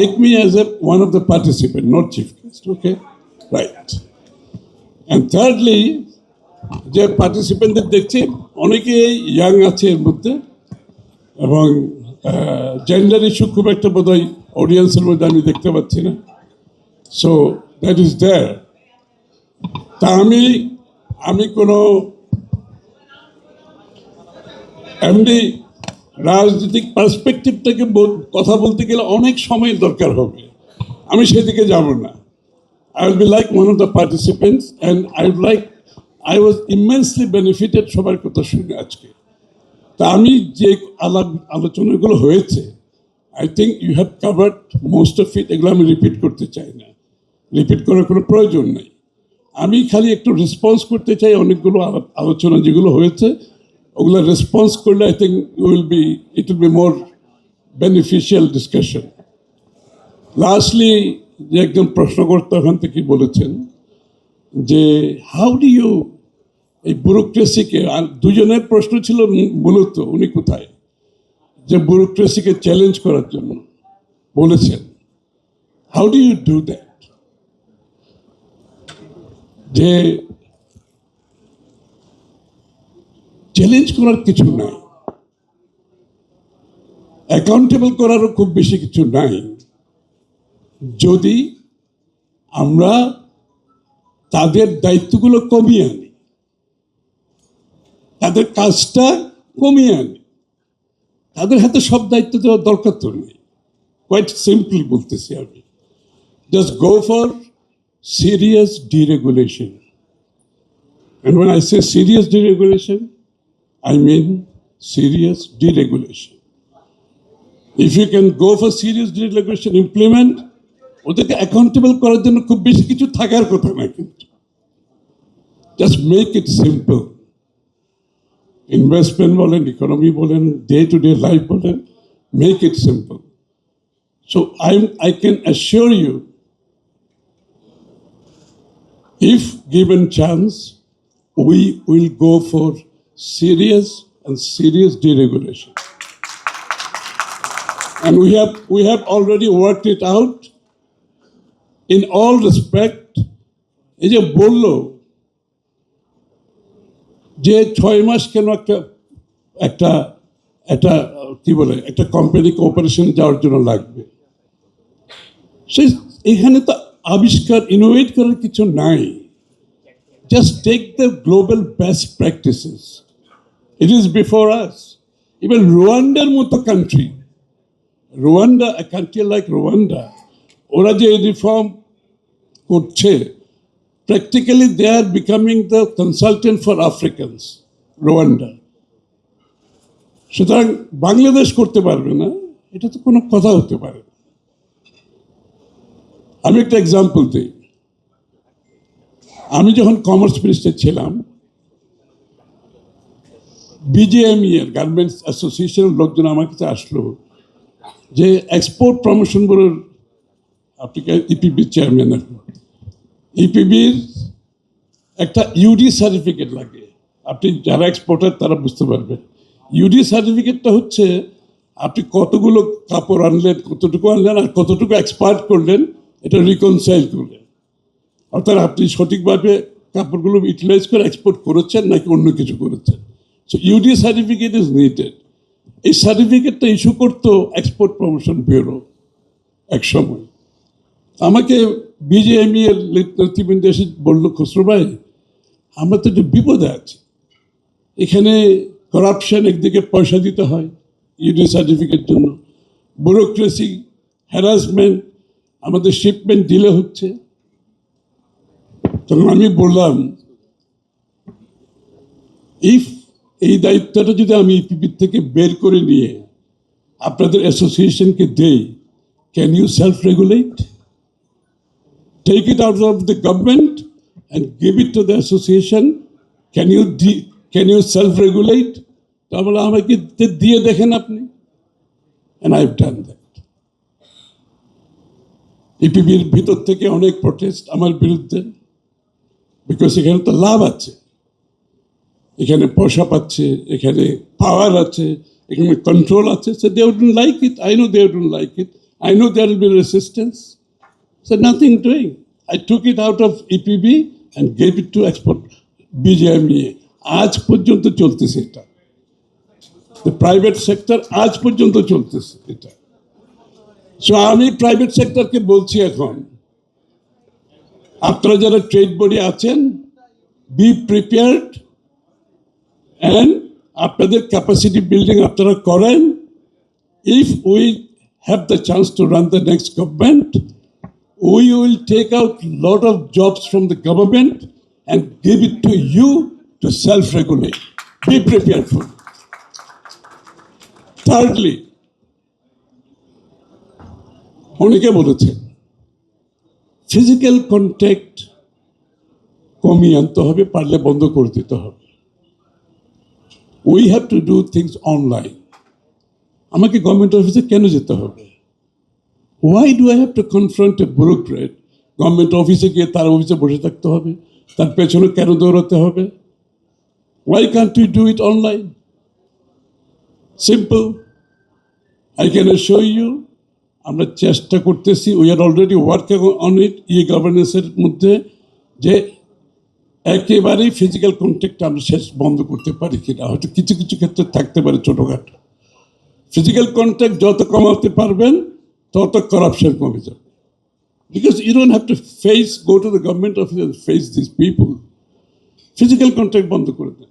take me as a, one of the participant, not chief guest, okay? Right. And thirdly, যে পার্টিসিপেন্টদের দেখছি অনেকেই young আছে এর মধ্যে এবং জেন্ডার ইস্যু খুব একটা বোধহয় অডিয়েন্সের মধ্যে আমি দেখতে পাচ্ছি না সো দ্যাট ইজ দেয়ার তা আমি আমি কোনো এমনি রাজনৈতিক পার্সপেক্টিভটাকে কথা বলতে গেলে অনেক সময় দরকার হবে। আমি সেদিকে যাব না। I will be like one of the participants and I would like, I was immensely benefited, সবার কথা শুনে আজকে। তা আমি যে আলাপ আলোচনাগুলো হয়েছে I think you have covered most of it এগুলো আমি রিপিট করতে চাই না। রিপিট করার কোনো প্রয়োজন নেই। আমি খালি একটু রেসপন্স করতে চাই অনেকগুলো আলোচনা যেগুলো হয়েছে ওগুলো রেসপন্স করলে I think will be it will be more beneficial discussion lastly যে একজন প্রশ্নকর্তা ওখান থেকে বলেছেন যে হাউ ডু ইউ এই ব্যুরোক্রেসিকে আর দুজনের প্রশ্ন ছিল মূলত, উনি কোথায়? যে ব্যুরোক্রেসিকে চ্যালেঞ্জ করার জন্য বলেছেন। How do you do that যে চ্যালেঞ্জ করার কিছু নাই। অ্যাকাউন্টেবল করারও খুব বেশি কিছু নাই। যদি আমরা তাদের দায়িত্বগুলো কমিয়ে আনি, তাদের কাজটা কমিয়ে আনি, তাদের হাতে সব দায়িত্ব দেওয়ার দরকার তো নেই। কোয়াইট সিম্পলি বলতেছি আমি। Just go for serious deregulation And when I say I mean serious deregulation. If you can go for serious deregulation, implement, ওদেরকে অ্যাকাউন্টেবল করার জন্য খুব বেশি কিছু থাকার কথা না কিন্তু। Just make it simple investment বলেন ইকোনমি বলেন ডে টু ডে লাইফ বলেন make it simple so I I can assure you if given chance, we will go for serious and serious deregulation. And we have, we have already worked it out in all respect. এই যে বলল যে ছয় মাস কেন একটা একটা একটা কি বলে একটা কোম্পানি কোঅপারেশনে যাওয়ার জন্য লাগবে সে এখানে তো আবিষ্কার ইনোভেট করার কিছু নাই just take the global best practices it is before us even রোয়ান্ডার মতো country Rwanda country like Rwanda ওরা যে reform practically they are becoming the consultant for Africans Rwanda সুতরাং বাংলাদেশ করতে পারবে না, এটা তো কোনো কথা হতে পারে আমি একটা এক্সাম্পল দিই। আমি যখন কমার্স মিনিস্টার ছিলাম বিজেএমই এর গার্মেন্টস অ্যাসোসিয়েশনের লোকজন আমার কাছে আসলো যে এক্সপোর্ট প্রমোশন ব্যুরোর আপনি ইপিবির চেয়ারম্যান ইপিবির একটা ইউডি সার্টিফিকেট লাগে। আপনি যারা এক্সপোর্টার তারা বুঝতে পারবেন ইউডি সার্টিফিকেটটা হচ্ছে আপনি কতগুলো কাপড় আনলেন, কতটুকু আনলেন আর কতটুকু এক্সপার্ট করলেন, এটা রিকনসাইল করলেন। অর্থাৎ আপনি সঠিকভাবে কাপড়গুলো ইউটিলাইজ করে এক্সপোর্ট করেছেন নাকি অন্য কিছু করেছেন? So UD certificate is needed এই সার্টিফিকেটটা ইস্যু করতো এক্সপোর্ট প্রমোশন ব্যুরো এক সময়। আমাকে বিজেএমই এর নেতৃবৃন্দ এসে বলল, খসরু ভাই, আমরা তো একটু বিপদে আছি। এখানে করাপশন একদিকে পয়সা দিতে হয় ইউডি সার্টিফিকেট জন্য। ব্যুরোক্রেসি হ্যারাসমেন্ট আমাদের শিপমেন্ট ডিলে হচ্ছে। তখন আমি বললাম ইফ এই দায়িত্বটা যদি আমি ইপিপি থেকে বের করে নিয়ে আপনাদের অ্যাসোসিয়েশনকে দেই can you self regulate take it out of the government and give it to the association. Can you de- can you self-regulate? তাহলে আমাকে দিয়ে দেখেন আপনি। And I've done দ্যাট ইপিবির ভিতর থেকে অনেক প্রটেস্ট আমার বিরুদ্ধে। বিকজ এখানে তো লাভ আছে। এখানে পয়সা পাচ্ছে, এখানে পাওয়ার আছে, এখানে কন্ট্রোল আছে সে they wouldn't like it I know they wouldn't like it I know there be be resistance. নাথিং. I took it out of EPB and gave it to export BJME. E. আজ পর্যন্ত চলতেছে এটা প্রাইভেট সেক্টর আজ পর্যন্ত চলতেছে এটা so আমি প্রাইভেট সেক্টরকে বলছি এখন, আপনারা যারা ট্রেড বডি আছেন বি প্রিপেয়ার্ড অ্যান্ড আপনাদের ক্যাপাসিটি বিল্ডিং আপনারা করেন if we have the chance to run the next government, we will take out lot of jobs from the government and give it to you to self-regulate. Be prepared for it. Thirdly, অনেকে বলেছেন physical contact কমিয়ে আনতে হবে পারলে বন্ধ করে দিতে হবে we have to do things online আমাকে গভর্নমেন্ট অফিসে কেন যেতে হবে? Why do I have to confront a bureaucrat government অফিসে গিয়ে তার অফিসে বসে থাকতে হবে? তার পেছনে কেন দৌড়াতে হবে? Why can't you do it online simple I can show you আমরা চেষ্টা করতেছি we are already working on it E গভর্নেন্সের মধ্যে, যে একেবারেই ফিজিক্যাল কন্ট্যাক্ট আমরা শেষ বন্ধ করতে পারি কিনা। হয়তো কিছু কিছু ক্ষেত্রে থাকতে পারে ছোটোখাটো। ফিজিক্যাল কন্ট্যাক্ট যত কমাতে পারবেন, তত করাপশন কমে যাবে। Because you don't have to face go to the government office face this people physical contact বন্ধ করে দেন।